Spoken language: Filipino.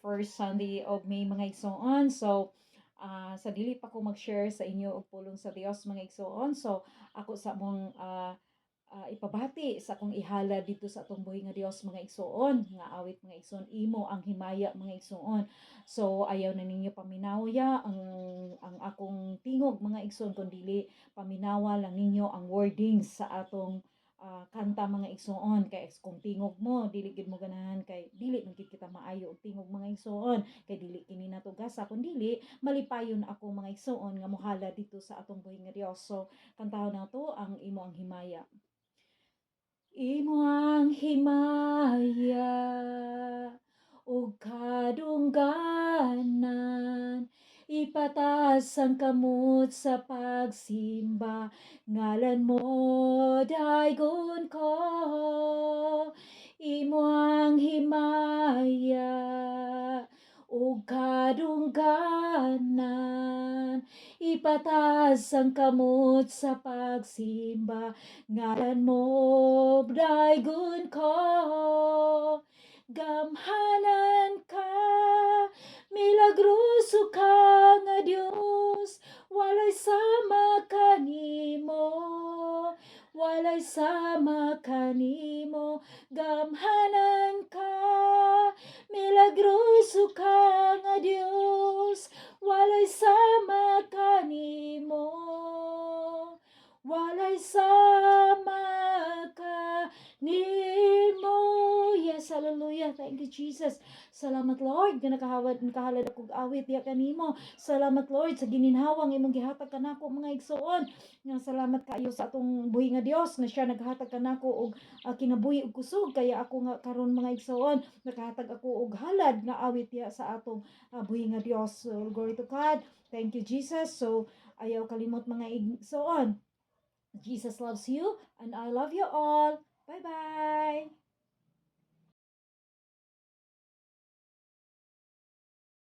first Sunday of May mga igsoon. So, ah, sa dili pa ko mag-share sa inyo og pulong sa Dios mga igsoon. So, ako sa mong ah, ah, ipabati sa akong ihala dito sa atong buhi nga Dios mga igsoon nga awit mga igsoon imo ang himaya mga igsoon. So, ayaw na ninyo paminawya ang ang akong tingog mga igsoon kun dili paminawa lang ninyo ang wordings sa atong ah, kanta mga igsoon kay kung tingog mo dili gid mo ganahan kay dili man kita maayo og tingog mga igsoon kay dili kini natugasa kun dili malipayon ako mga igsoon nga mohala dito sa atong buhi nga Dios so kantahon na to ang imo ang himaya. Imo ang himaya ipataas ang kamot sa pagsimba. Ngalan mo daygon ko. Imo ang himaya. Ug kadungganan. Ipataas ang kamot sa pagsimba. Ngalan mo daygon ko. Gamhanan ka milagroso ka walay sama kanimo gamhanan ka. Milagroso hallelujah. Thank you Jesus. Salamat Lord nga nakahawad nakahalad akong awit ya kanimo salamat Lord sa gininhawang imong gihatag kanako mga igsoon. Nga salamat kaayo sa atong buhi nga Dios nga siya naghatag kanako og uh, kinabuhi ug kusog. Kaya ako nga karon mga igsoon nakahatag ako og halad nga awit ya sa atong uh, buhi nga Dios so, glory to God. Thank you Jesus. So ayaw kalimot mga igsoon. Jesus loves you and I love you all. Bye bye